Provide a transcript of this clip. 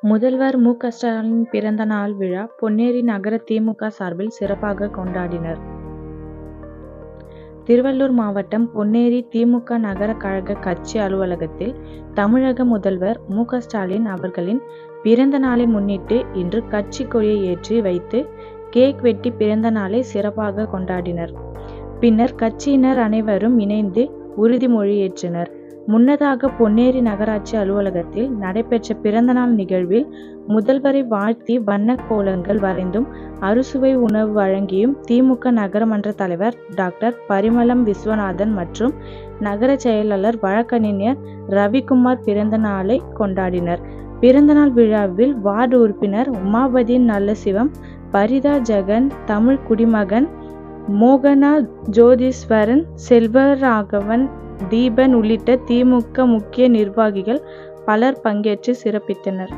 முதல்வர் மு. க. ஸ்டாலின் பிறந்த நாள் விழா பொன்னேரி நகர திமுக சார்பில் சிறப்பாக கொண்டாடினர். திருவள்ளூர் மாவட்டம் பொன்னேரி திமுக நகர கழக கட்சி அலுவலகத்தில் தமிழக முதல்வர் மு. க. ஸ்டாலின் அவர்களின் பிறந்த நாளை முன்னிட்டு இன்று கட்சி கொடியை ஏற்றி வைத்து கேக் வெட்டி பிறந்த நாளை சிறப்பாக கொண்டாடினர். பின்னர் கட்சியினர் அனைவரும் இணைந்து உறுதிமொழியேற்றனர் ஏற்றனர். முன்னதாக பொன்னேரி நகராட்சி அலுவலகத்தில் நடைபெற்ற பிறந்தநாள் நிகழ்வில் முதல்வரை வாழ்த்தி வண்ணக் கோலங்கள் வரைந்தும் அறுசுவை உணவு வழங்கியும் திமுக நகரமன்ற தலைவர் டாக்டர் பரிமளம் விஸ்வநாதன் மற்றும் நகர செயலாளர் வழக்கறிஞர் ரவிக்குமார் பிறந்த நாளை கொண்டாடினர். பிறந்தநாள் விழாவில் வார்டு உறுப்பினர் உமாபதி நல்லசிவம் பரிதா ஜெகன் தமிழ் குடிமகன் மோகனா ஜோதீஸ்வரன் செல்வராகவன் தீபன் உள்ளிட்ட திமுக முக்கிய நிர்வாகிகள் பலர் பங்கேற்று சிறப்பித்தனர்.